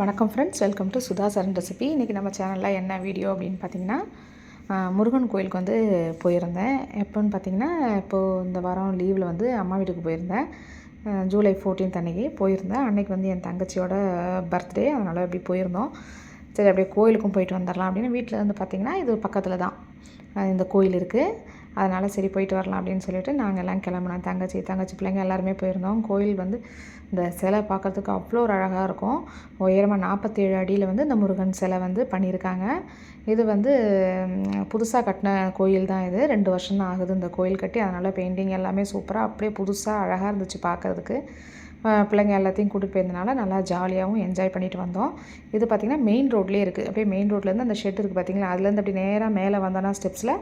வணக்கம் friends welcome to Sudha Saran recipe இன்றைக்கி நம்ம சேனலில் என்ன வீடியோ அப்படின்னு பார்த்தீங்கன்னா முருகன் கோயிலுக்கு வந்து போயிருந்தேன். எப்போன்னு பார்த்தீங்கன்னா இப்போது இந்த வாரம் லீவில் வந்து அம்மா வீட்டுக்கு போயிருந்தேன். ஜூலை 14th அன்னைக்கு போயிருந்தேன். அன்றைக்கி வந்து என் தங்கச்சியோட பர்த்டே அதனால் அப்படி போயிருந்தோம். சரி அப்படியே கோயிலுக்கும் போயிட்டு வந்துடலாம் அப்படின்னு வீட்டில் வந்து பார்த்திங்கன்னா இது பக்கத்தில் தான் இந்த கோயில் இருக்குது அதனால் சரி போயிட்டு வரலாம் அப்படின்னு சொல்லிட்டு நாங்கள் எல்லாம் கிளம்புனோம். தங்கச்சி தங்கச்சி பிள்ளைங்க எல்லாருமே போயிருந்தோம். கோயில் வந்து இந்த சிலை பார்க்கறதுக்கு அவ்வளோ ஒரு அழகாக இருக்கும். உயரமாக நாற்பத்தேழு அடியில் வந்து இந்த முருகன் சிலை வந்து பண்ணியிருக்காங்க. இது வந்து புதுசாக கட்டின கோயில் தான் இது. ரெண்டு வருஷம் தான் ஆகுது இந்த கோயில் கட்டி. அதனால் பெயிண்டிங் எல்லாமே சூப்பராக அப்படியே புதுசாக அழகாக இருந்துச்சு பார்க்கறதுக்கு. பிள்ளைங்க எல்லாத்தையும் கூட்டிகிட்டு போயிருந்தனால நல்லா ஜாலியாகவும் என்ஜாய் பண்ணிட்டு வந்தோம். இது பார்த்திங்கன்னா மெயின் ரோட்லேயே இருக்குது அப்படியே மெயின் ரோட்லேருந்து அந்த ஷெட் இருக்குது பார்த்தீங்களா அதுலேருந்து அப்படி நேராக மேலே வந்தோன்னா ஸ்டெப்ஸில்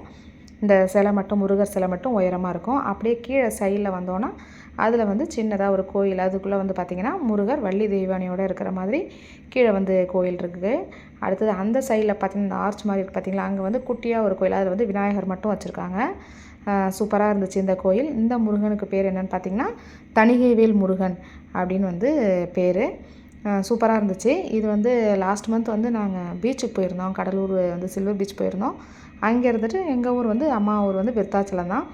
இந்த சிலை மட்டும் முருகர் சிலை மட்டும் உயரமாக இருக்கும். அப்படியே கீழே சைடில் வந்தோன்னா அதில் வந்து சின்னதாக ஒரு கோயில். அதுக்குள்ளே வந்து பார்த்திங்கன்னா முருகர் வள்ளி தெய்வானியோடு இருக்கிற மாதிரி கீழே வந்து கோயில் இருக்குது. அடுத்தது அந்த சைடில் பார்த்திங்கன்னா இந்த ஆர்ச் மாதிரி இருக்குது பார்த்திங்களா அங்கே வந்து குட்டியாக ஒரு கோயில். அதில் வந்து விநாயகர் மட்டும் வச்சுருக்காங்க. சூப்பராக இருந்துச்சு இந்த கோயில். இந்த முருகனுக்கு பேர் என்னன்னு பார்த்தீங்கன்னா தணிகைவேல் முருகன் அப்படின்னு வந்து பேர். சூப்பராக இருந்துச்சு. இது வந்து லாஸ்ட் மந்த் வந்து நாங்கள் பீச்சுக்கு போயிருந்தோம். கடலூர் வந்து சில்வர் பீச் போயிருந்தோம். அங்கே இருந்துட்டு எங்கள் ஊர் வந்து அம்மா ஊர் வந்து விருத்தாச்சலம் தான்.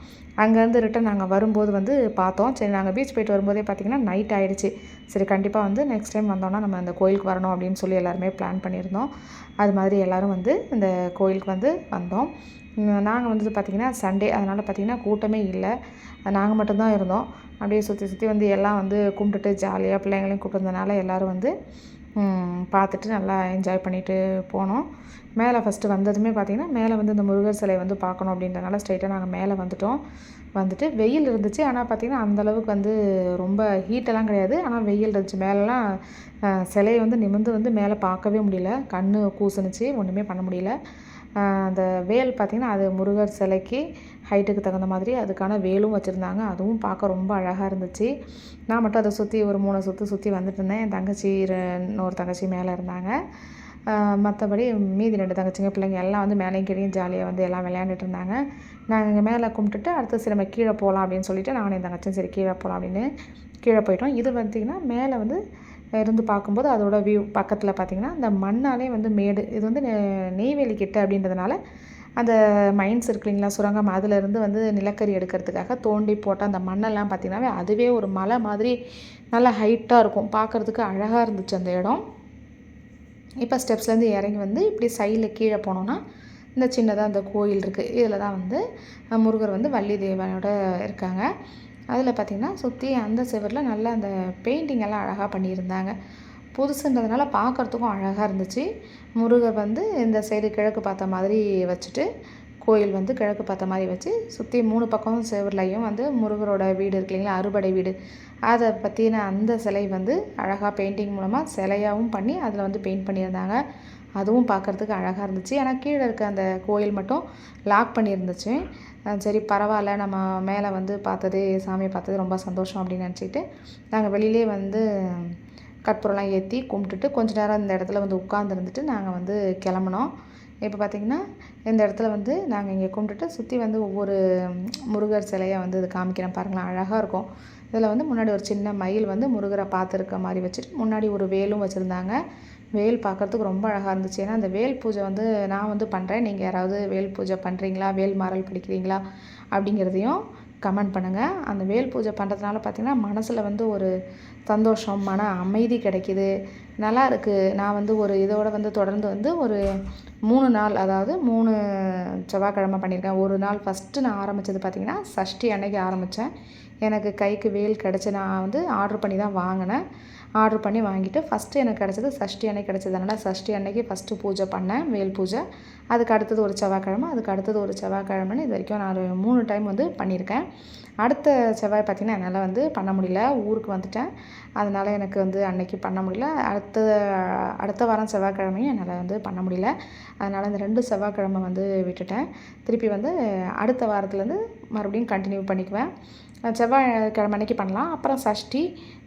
அங்கேருந்து ரிட்டன் நாங்கள் வரும்போது வந்து பார்த்தோம். சரி நாங்கள் பீச் போயிட்டு வரும்போதே பார்த்திங்கன்னா நைட் ஆகிடுச்சு சரி கண்டிப்பாக வந்து நெக்ஸ்ட் டைம் வந்தோன்னா நம்ம அந்த கோயிலுக்கு வரணும் அப்படின்னு சொல்லி எல்லாருமே பிளான் பண்ணியிருந்தோம். அது மாதிரி எல்லோரும் வந்து இந்த கோயிலுக்கு வந்து வந்தோம். நாங்கள் வந்தது பார்த்திங்கன்னா சண்டே அதனால் பார்த்திங்கன்னா கூட்டமே இல்லை. நாங்கள் மட்டும்தான் இருந்தோம். அப்படியே சுற்றி சுற்றி வந்து எல்லாம் வந்து கும்பிட்டுட்டு ஜாலியாக பிள்ளைங்களையும் கூப்பிட்டதுனால எல்லோரும் வந்து பார்த்துட்டு நல்லா என்ஜாய் பண்ணிட்டு போனோம். மேலே ஃபஸ்ட்டு வந்ததுமே பார்த்திங்கன்னா மேலே வந்து இந்த முருகர் சிலை வந்து பார்க்கணும் அப்படின்றனால ஸ்ட்ரைட்டாக நாங்கள் மேலே வந்துட்டோம். வந்துட்டு வெயில் இருந்துச்சு. ஆனால் பார்த்திங்கன்னா அந்தளவுக்கு வந்து ரொம்ப ஹீட்டெல்லாம் கிடையாது. ஆனால் வெயில் இருந்துச்சு. மேலெலாம் சிலையை வந்து நிமிர்ந்து வந்து மேலே பார்க்கவே முடியல. கண் கூசுனுச்சு. ஒன்றுமே பண்ண முடியல. அந்த வேல் பார்த்திங்கன்னா அது முருகர் சிலைக்கு ஹைட்டுக்கு தகுந்த மாதிரி அதுக்கான வேலும் வச்சுருந்தாங்க. அதுவும் பார்க்க ரொம்ப அழகாக இருந்துச்சு. நான் மட்டும் அதை சுற்றி ஒரு மூணு சுற்று சுற்றி வந்துட்டு இருந்தேன். என் தங்கச்சி இன்னொரு தங்கச்சி மேலே இருந்தாங்க. மற்றபடி மீதி ரெண்டு தங்கச்சிங்க பிள்ளைங்க எல்லாம் வந்து மேலேயும் கீழேயும் ஜாலியாக வந்து எல்லாம் விளையாண்டுட்டு இருந்தாங்க. நாங்கள் இங்கே மேலே கும்பிட்டுட்டு அடுத்து சரி நம்ம கீழே போகலாம் அப்படின்னு சொல்லிட்டு நானும் என் தங்கச்சியும் சரி கீழே போகலாம் அப்படின்னு கீழே போயிட்டோம். இது பார்த்திங்கன்னா மேலே வந்து இருந்து பார்க்கும்போது அதோட வியூ பக்கத்தில் பார்த்திங்கன்னா அந்த மண்ணாலே வந்து மேடு. இது வந்து நெ- நெய்வேலி கிட்ட அப்படின்றதுனால அந்த மைன்ஸ் இருக்கு இல்லைங்களா சுரங்கம் அதிலிருந்து வந்து நிலக்கரி எடுக்கிறதுக்காக தோண்டி போட்ட அந்த மண்ணெல்லாம் பார்த்திங்கனாவே அதுவே ஒரு மலை மாதிரி நல்லா ஹைட்டாக இருக்கும். பார்க்குறதுக்கு அழகாக இருந்துச்சு அந்த இடம். இப்போ ஸ்டெப்ஸ்லேருந்து இறங்கி வந்து இப்படி சைடில் கீழே போனோன்னா இந்த சின்னதாக அந்த கோயில் இருக்குது இதில் தான் வந்து முருகர் வந்து வள்ளி தேவனோட இருக்காங்க. அதில் பார்த்திங்கன்னா சுற்றி அந்த செவரில் நல்லா அந்த பெயிண்டிங் எல்லாம் அழகாக பண்ணியிருந்தாங்க. புதுசுன்றதுனால பார்க்குறதுக்கும் அழகாக இருந்துச்சு. முருகர் வந்து இந்த சைடு கிழக்கு பார்த்த மாதிரி வச்சுட்டு கோயில் வந்து கிழக்கு பார்த்த மாதிரி வச்சு சுற்றி மூணு பக்கமும் செவர்லையும் வந்து முருகரோட வீடு இருக்கு இல்லைங்களா அறுபடை வீடு. அதை பற்றின அந்த சிலை வந்து அழகாக பெயிண்டிங் மூலமாக சிலையாகவும் பண்ணி அதில் வந்து பெயிண்ட் பண்ணியிருந்தாங்க. அதுவும் பார்க்குறதுக்கு அழகாக இருந்துச்சு. ஆனால் கீழே இருக்க அந்த கோயில் மட்டும் லாக் பண்ணியிருந்துச்சு. சரி பரவாயில்ல. நம்ம மேலே வந்து பார்த்தது சாமியை பார்த்தது ரொம்ப சந்தோஷம் அப்படின்னு நினச்சிக்கிட்டு நாங்கள் வெளியிலே வந்து கற்பூரம்லாம் ஏற்றி கும்பிட்டுட்டு கொஞ்ச நேரம் இந்த இடத்துல வந்து உட்காந்துருந்துட்டு நாங்கள் வந்து கிளம்புனோம். இப்போ பார்த்திங்கன்னா இந்த இடத்துல வந்து நாங்கள் இங்கே கும்பிட்டுட்டு சுற்றி வந்து ஒவ்வொரு முருகர் சிலையை வந்து இது காமிக்கிறேன் பாருங்களேன் அழகாக இருக்கும். இதில் வந்து முன்னாடி ஒரு சின்ன மயில் வந்து முருகரை பார்த்துருக்க மாதிரி வச்சுட்டு முன்னாடி ஒரு வேலும் வச்சுருந்தாங்க. வேல் பார்க்கறதுக்கு ரொம்ப அழகாக இருந்துச்சு. ஏன்னா அந்த வேல் பூஜை வந்து நான் வந்து பண்ணுறேன் நீங்கள் யாராவது வேல் பூஜை பண்ணுறீங்களா வேல் மாறல் பிடிக்கிறீங்களா? அப்படிங்கிறதையும் கமெண்ட் பண்ணுங்கள் அந்த வேல் பூஜை பண்ணுறதுனால பார்த்திங்கன்னா மனசில் வந்து ஒரு சந்தோஷம் மன அமைதி கிடைக்கிது. நல்லா இருக்குது நான் வந்து ஒரு இதோட வந்து தொடர்ந்து வந்து ஒரு மூணு நாள் அதாவது மூணு செவ்வாய்க்கிழமை பண்ணியிருக்கேன். ஒரு நாள் ஃபஸ்ட்டு நான் ஆரம்பித்தது பார்த்திங்கன்னா சஷ்டி அன்னைக்கு ஆரம்பித்தேன் எனக்கு கைக்கு வேல் கிடச்சி நான் வந்து ஆர்டர் பண்ணி தான் வாங்கினேன். ஆர்டர் பண்ணி வாங்கிட்டு ஃபஸ்ட்டு எனக்கு கிடச்சது சஷ்டி அன்னைக்கு கிடச்சதுனால சஷ்டி அன்னைக்கு ஃபஸ்ட்டு பூஜை பண்ணேன் வேல் பூஜை. அதுக்கு அடுத்தது ஒரு செவ்வாய்க்கிழமை அதுக்கு அடுத்தது ஒரு செவ்வாய்க்கிழமைன்னு இது வரைக்கும் நான் ஒரு மூணு டைம் வந்து பண்ணியிருக்கேன். அடுத்த செவ்வாய் பார்த்திங்கன்னா என்னால் வந்து பண்ண முடியல. ஊருக்கு வந்துட்டேன். அதனால் எனக்கு வந்து அன்னைக்கு பண்ண முடியல. அடுத்த அடுத்த வாரம் செவ்வாய்க்கிழமையும் என்னால் வந்து பண்ண முடியல. அதனால் இந்த ரெண்டு செவ்வாய்க்கிழமை வந்து விட்டுட்டேன். திருப்பி வந்து அடுத்த வாரத்துலேருந்து மறுபடியும் கண்டினியூ பண்ணிக்குவேன். செவ்வாய்க்கிழமை அன்னைக்கு பண்ணலாம். அப்புறம் சஷ்டி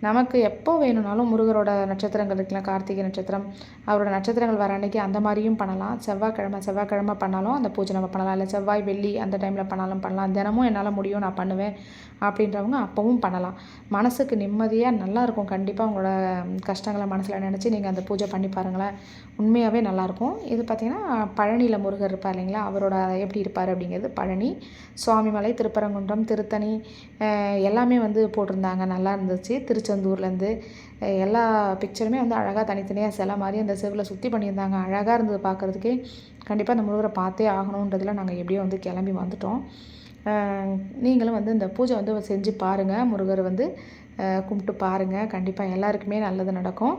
நமக்கு எப்போ வேணும்னாலும் முருகரோட நட்சத்திரங்கள் இருக்கலாம். கார்த்திகை நட்சத்திரம் அவரோட நட்சத்திரங்கள் வர அன்னைக்கு அந்த மாதிரியும் பண்ணலாம். செவ்வாய்க்கிழமை செவ்வாய்க்கிழமை பண்ணாலும் அந்த பூஜை நம்ம பண்ணலாம். இல்லை செவ்வாய் வெள்ளி அந்த டைமில் பண்ணாலும் பண்ணலாம். தினமும் என்னால் முடியும் நான் பண்ணுவேன் அப்படின்றவங்க அப்போவும் பண்ணலாம். மனசுக்கு நிம்மதியாக நல்லாயிருக்கும் கண்டிப்பாக உங்களோட கஷ்டங்களை மனசில் நினச்சி நீங்கள் அந்த பூஜை பண்ணி பாருங்களேன். உண்மையாகவே நல்லாயிருக்கும் இது பார்த்திங்கன்னா பழனியில் முருகர் இருப்பார் இல்லைங்களா? அவரோட எப்படி இருப்பார் அப்படிங்கிறது பழனி சுவாமிமலை திருப்பரங்குன்றம் திருத்தணி எல்லாமே வந்து போட்டிருந்தாங்க. நல்லா இருந்துச்சு. திருச்செந்தூர்லேருந்து எல்லா பிக்சருமே வந்து அழகாக தனித்தனியாக சில மாதிரி அந்த செவில் சுற்றி பண்ணியிருந்தாங்க. அழகாக இருந்தது பார்க்குறதுக்கே. கண்டிப்பாக அந்த முருகரை பார்த்தே ஆகணுன்றதில் நாங்கள் எப்படியோ வந்து கிளம்பி வந்துட்டோம். நீங்களும் வந்து இந்த பூஜை வந்து செஞ்சு பாருங்கள் முருகர் வந்து கும்பிட்டு பாருங்கள் கண்டிப்பாக எல்லாருக்குமே நல்லது நடக்கும்.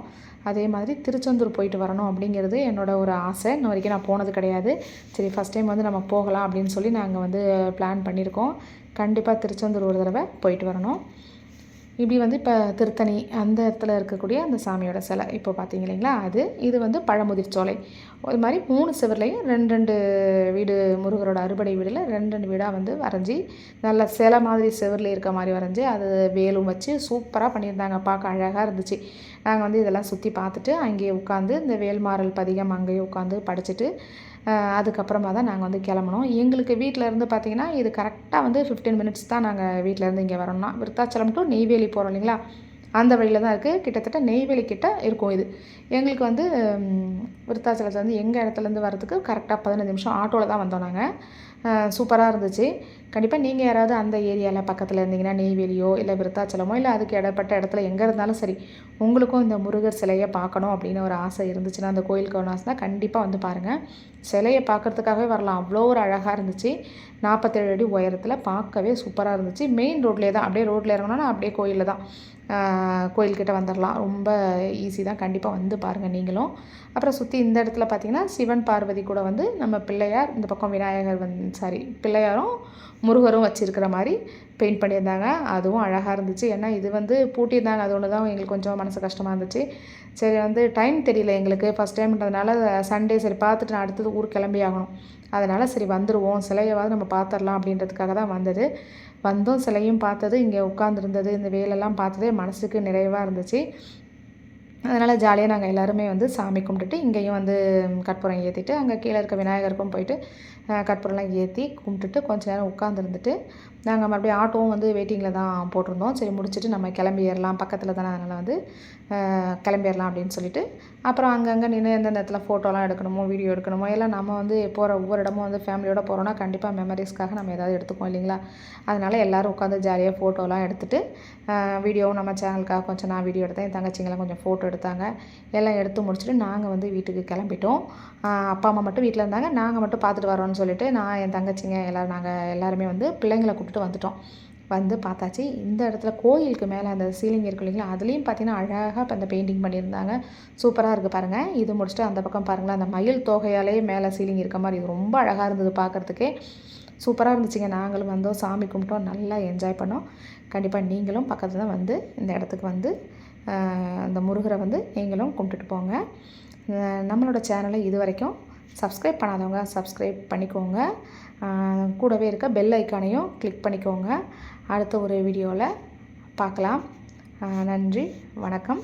அதே மாதிரி திருச்செந்தூர் போயிட்டு வரணும் அப்படிங்கிறது என்னோடய ஒரு ஆசை. இன்ன வரைக்கும் நான் போனது கிடையாது. சரி ஃபஸ்ட் டைம் வந்து நம்ம போகலாம் அப்படின்னு சொல்லி நாங்கள் வந்து பிளான் பண்ணியிருக்கோம். கண்டிப்பாக திருச்செந்தூர் ஒரு தடவை போயிட்டு வரணும். இப்படி வந்து இப்போ திருத்தணி அந்த இடத்துல இருக்கக்கூடிய அந்த சாமியோட சிலை இப்போ பார்த்தீங்க இல்லைங்களா? அது இது வந்து பழமுதிர்ச்சோலை அது மாதிரி மூணு சிவர்லையும் ரெண்டு ரெண்டு வீடு முருகரோட அறுபடை வீடில் ரெண்டு ரெண்டு வீடாக வந்து வரைஞ்சி நல்ல சிலை மாதிரி சிவரில் இருக்க மாதிரி வரைஞ்சி அது வேலும் வச்சு சூப்பராக பண்ணியிருந்தாங்க. பார்க்க அழகாக இருந்துச்சு. நாங்கள் வந்து இதெல்லாம் சுற்றி பார்த்துட்டு அங்கேயே உட்காந்து இந்த வேல்மாறல் பதிகம் அங்கேயே உட்காந்து படிச்சுட்டு அதுக்கப்புறமா தான் நாங்கள் வந்து கிளம்புனோம். எங்களுக்கு வீட்டில் இருந்து பார்த்திங்கன்னா இது கரெக்டாக வந்து ஃபிஃப்டீன் மினிட்ஸ் தான் நாங்கள் வீட்டிலேருந்து இங்கே வரணும்னா விருத்தாச்சலம் டு நெய்வேலி போகிறோம் இல்லைங்களா? அந்த வழியில் தான் இருக்குது கிட்டத்தட்ட நெய்வேலி கிட்ட இருக்கும் இது. எங்களுக்கு வந்து விருத்தாச்சலத்துலேருந்து எங்கள் இடத்துலேருந்து வரதுக்கு கரெக்டாக பதினஞ்சு நிமிஷம் ஆட்டோவில் தான் வந்தோம் நாங்கள் சூப்பராக இருந்துச்சு. கண்டிப்பாக நீங்கள் யாராவது அந்த ஏரியாவில் பக்கத்தில் இருந்தீங்கன்னா நெய்வேலியோ இல்லை விருத்தாச்சலமோ இல்லை அதுக்கு இடப்பட்ட இடத்துல எங்கே இருந்தாலும் சரி உங்களுக்கும் இந்த முருகர் சிலையை பார்க்கணும் அப்படின்னு ஒரு ஆசை இருந்துச்சுன்னா அந்த கோயிலுக்கு ஒன்று ஆசைனா கண்டிப்பாக வந்து பாருங்கள் சிலையை பார்க்குறதுக்காகவே வரலாம். அவ்வளோ ஒரு அழகாக இருந்துச்சு. நாற்பத்தேழு அடி உயரத்தில் பார்க்கவே சூப்பராக இருந்துச்சு. மெயின் ரோட்லேயே தான். அப்படியே ரோட்டில் இறங்கினோன்னா அப்படியே கோயிலில் தான். கோயில்கிட்ட வந்துடலாம் ரொம்ப ஈஸி தான். கண்டிப்பாக வந்து பாருங்கள் நீங்களும். அப்புறம் சுற்றி இந்த இடத்துல பார்த்திங்கன்னா சிவன் பார்வதி கூட வந்து நம்ம பிள்ளையார் இந்த பக்கம் விநாயகர் வந்து சாரி பிள்ளையாரும் முருகரும் வச்சுருக்கிற மாதிரி பெயிண்ட் பண்ணியிருந்தாங்க. அதுவும் அழகாக இருந்துச்சு. ஏன்னா இது வந்து பூட்டியிருந்தாங்க. அது ஒன்று தான் எங்களுக்கு கொஞ்சம் மனசு கஷ்டமாக இருந்துச்சு. சரி வந்து டைம் தெரியல எங்களுக்கு. ஃபஸ்ட் டைம்ன்றதுனால சண்டே சரி பார்த்துட்டு நான் அடுத்தது ஊர் கிளம்பி ஆகணும். அதனால் சரி வந்துடுவோம் சிலையவாவது நம்ம பார்த்துடலாம் அப்படின்றதுக்காக தான் வந்தது. வந்தோம். சிலையும் பார்த்தது. இங்கே உட்காந்துருந்தது இந்த வேலெல்லாம் பார்த்ததே மனசுக்கு நிறைவாக இருந்துச்சு. அதனால் ஜாலியாக நாங்கள் எல்லாருமே வந்து சாமி கும்பிட்டுட்டு இங்கேயும் வந்து கற்பூரம் ஏற்றிட்டு அங்கே கீழே இருக்க விநாயகருக்கும் போயிட்டு கற்பூரம்லாம் ஏற்றி கும்பிட்டுட்டு கொஞ்சம் நேரம் உட்காந்துருந்துட்டு நாங்கள் மறுபடியும் ஆட்டோவும் வந்து வெயிட்டிங்கில் தான் போட்டிருந்தோம். சரி முடிச்சுட்டு நம்ம கிளம்பிடலாம். பக்கத்தில் தானே அதனால் வந்து கிளம்பிடலாம் அப்படின்னு சொல்லிட்டு அப்புறம் அங்கங்கே நின்று எந்தெந்த இடத்துல ஃபோட்டோலாம் எடுக்கணுமோ வீடியோ எடுக்கணுமோ எல்லாம் நம்ம வந்து போகிற ஒவ்வொரு இடமும் வந்து ஃபேமிலியோடு போகிறோன்னா கண்டிப்பாக மெமரிஸ்க்காக நம்ம ஏதாவது எடுத்துக்கோம் இல்லைங்களா? அதனால் எல்லோரும் உட்காந்து ஜாலியாக ஃபோட்டோலாம் எடுத்துகிட்டு வீடியோவும் நம்ம சேனலுக்காக கொஞ்சம் நான் வீடியோ எடுத்தேன். என் தங்கச்சிங்கெல்லாம் கொஞ்சம் ஃபோட்டோ எடுத்தாங்க. எல்லாம் எடுத்து முடிச்சுட்டு நாங்கள் வந்து வீட்டுக்கு கிளம்பிட்டோம். அப்பா அம்மா மட்டும் வீட்டில் இருந்தாங்க. நாங்கள் மட்டும் பார்த்துட்டு வரோன்னு சொல்லிட்டு நான் என் தங்கச்சிங்க எல்லோரும் நாங்கள் எல்லாருமே வந்து பிள்ளைங்களை கூப்பிட்டு வந்துட்டோம். வந்து பார்த்தாச்சு. இந்த இடத்துல கோயிலுக்கு மேலே அந்த சீலிங் இருக்கு இல்லைங்களா அதுலேயும் பார்த்தீங்கன்னா அழகாக இப்போ அந்த பெயிண்டிங் பண்ணியிருந்தாங்க. சூப்பராக இருக்குது பாருங்கள் இது முடிச்சுட்டு அந்த பக்கம் பாருங்களேன். அந்த மயில் தொகையாலே மேலே சீலிங் இருக்க மாதிரி இது ரொம்ப அழகாக இருந்தது பார்க்குறதுக்கே சூப்பராக இருந்துச்சுங்க. நாங்களும் வந்தோம் சாமி கும்பிட்டோம். நல்லா என்ஜாய் பண்ணோம். கண்டிப்பாக நீங்களும் பக்கத்தில் தான் வந்து இந்த இடத்துக்கு வந்து அந்த முருகரை வந்து நீங்களும் கும்பிட்டுட்டு போங்க. நம்மளோட சேனலை இது வரைக்கும் சப்ஸ்கிரைப் பண்ணாதவங்க சப்ஸ்கிரைப் பண்ணிக்கோங்க. கூடவே இருக்க பெல் ஐக்கானையும் கிளிக் பண்ணிக்கோங்க. அடுத்த ஒரு வீடியோவில் பார்க்கலாம். நன்றி. வணக்கம்.